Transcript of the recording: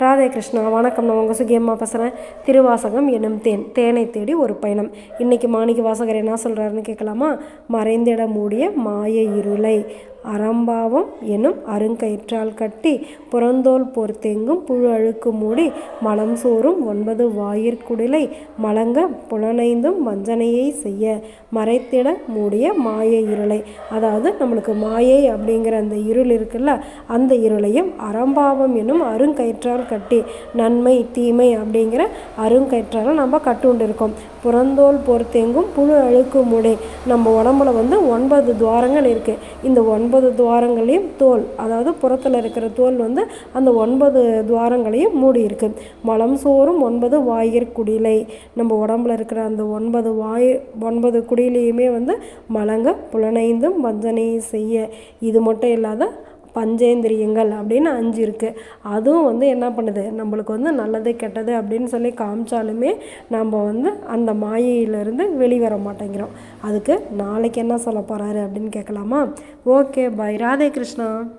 ராதே கிருஷ்ணா வணக்கம். நான் உங்கள் சுகியம்மா பேசுகிறேன் திருவாசகம் எனும் தேன் தேனை தேடி ஒரு பயணம். இன்றைக்கி மாணிக்க வாசகர் என்ன சொல்கிறாருன்னு கேட்கலாமா? மறைந்திட மூடிய மாய இருளை. அறம்பாவம் எனும் அருங்கயிற்றால் கட்டி புறந்தோல் பொறுத்தெங்கும் புழு அழுக்கு மூடி மலம் சோறும் ஒன்பது வாயிற்குடிலை மலங்க புலனைந்தும் வஞ்சனையை செய்ய மறைத்திட மூடிய மாய இருளை. அதாவது நம்மளுக்கு மாயை அப்படிங்கிற அந்த இருள் இருக்குல்ல அந்த இருளையும் அறம்பாவம் எனும் அருங்கயிற்றால் கட்டி நன்மை தீமை அப்படிங்கிற அருங்கயிற்றால் நம்ம கட்டுண்டு இருக்கோம் புறந்தோல் பொறுத்தெங்கும் புழு அழுக்கு மூடி நம்ம உடம்புல வந்து ஒன்பது துவாரங்கள் இருக்குது இந்த ஒன்பது ஒன்பது துவாரங்களையும் தோல் அதாவது புறத்தில் இருக்கிற தோல் வந்து அந்த ஒன்பது துவாரங்களையும் மூடி இருக்கு மலம் சோறும் ஒன்பது வாயிற் குடிலை. நம்ம உடம்புல இருக்கிற அந்த ஒன்பது வாய் ஒன்பது குடிலையுமே வந்து மலங்க புலனைந்தும் வஞ்சனையை செய்ய. இது மட்டும் இல்லாத பஞ்சேந்திரியங்கள் அப்படின்னு அஞ்சு இருக்குது அதுவும் வந்து என்ன பண்ணுது? நம்மளுக்கு வந்து நல்லது கெட்டது அப்படின்னு சொல்லி காமிச்சாலுமே நம்ம வந்து அந்த மாயையிலேருந்து வெளிவர மாட்டேங்கிறோம். அதுக்கு நாளைக்கு என்ன சொல்ல போகிறாரு அப்படின்னு கேட்கலாமா? Okay bye. ராதே கிருஷ்ணா.